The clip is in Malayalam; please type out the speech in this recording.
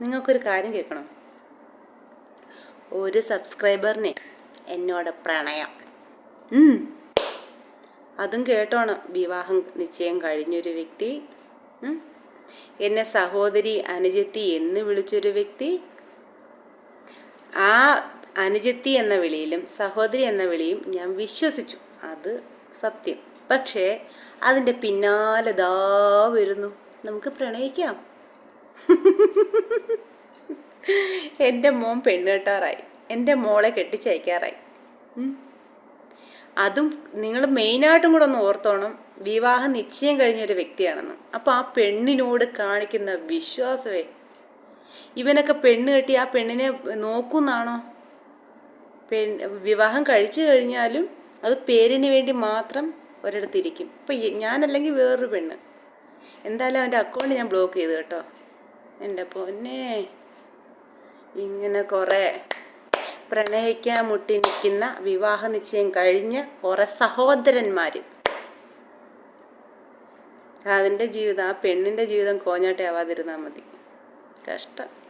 നിങ്ങൾക്കൊരു കാര്യം കേൾക്കണം. ഒരു സബ്സ്ക്രൈബറിനെ എന്നോട് പ്രണയം. അതും കേട്ടോണം. വിവാഹം നിശ്ചയം കഴിഞ്ഞൊരു വ്യക്തി. എന്നെ സഹോദരി അനുജത്തി എന്ന് വിളിച്ചൊരു വ്യക്തി. ആ അനുജത്തി എന്ന വിളിയിലും സഹോദരി എന്ന വിളിയും ഞാൻ വിശ്വസിച്ചു. അത് സത്യം. പക്ഷേ അതിന്റെ പിന്നാലെ ദാ വരുന്നു. നമുക്ക് പ്രണയിക്കാം. എന്റെ മോൻ പെണ്ണ് കെട്ടാറായി എന്റെ മോളെ കെട്ടിച്ചയക്കാറായി. അതും നിങ്ങൾ മെയിനായിട്ടും കൂടെ ഒന്ന് ഓർത്തോണം. വിവാഹം നിശ്ചയം കഴിഞ്ഞൊരു വ്യക്തിയാണെന്ന്. അപ്പോൾ ആ പെണ്ണിനോട് കാണിക്കുന്ന വിശ്വാസമേ ഇവനൊക്കെ പെണ്ണ് കെട്ടി ആ പെണ്ണിനെ നോക്കുന്നാണോ? പെൺ വിവാഹം കഴിച്ചു കഴിഞ്ഞാലും അത് പേരിന് വേണ്ടി മാത്രം ഒരിടത്തിരിക്കും ഇപ്പം ഞാനല്ലെങ്കിൽ വേറൊരു പെണ്ണ്. എന്തായാലും അവന്റെ അക്കൗണ്ട് ഞാൻ ബ്ലോക്ക് ചെയ്തു കേട്ടോ. എന്റെ പൊന്നെ. ഇങ്ങനെ കുറേ പ്രണയിക്കാൻ മുട്ടി നിൽക്കുന്ന വിവാഹ നിശ്ചയം കഴിഞ്ഞ് കുറേ സഹോദരന്മാർ അതിന്റെ ജീവിതം ആ പെണ്ണിന്റെ ജീവിതം കോഞ്ഞാട്ടെ ആവാതിരുന്നാൽ മതി. കഷ്ടം.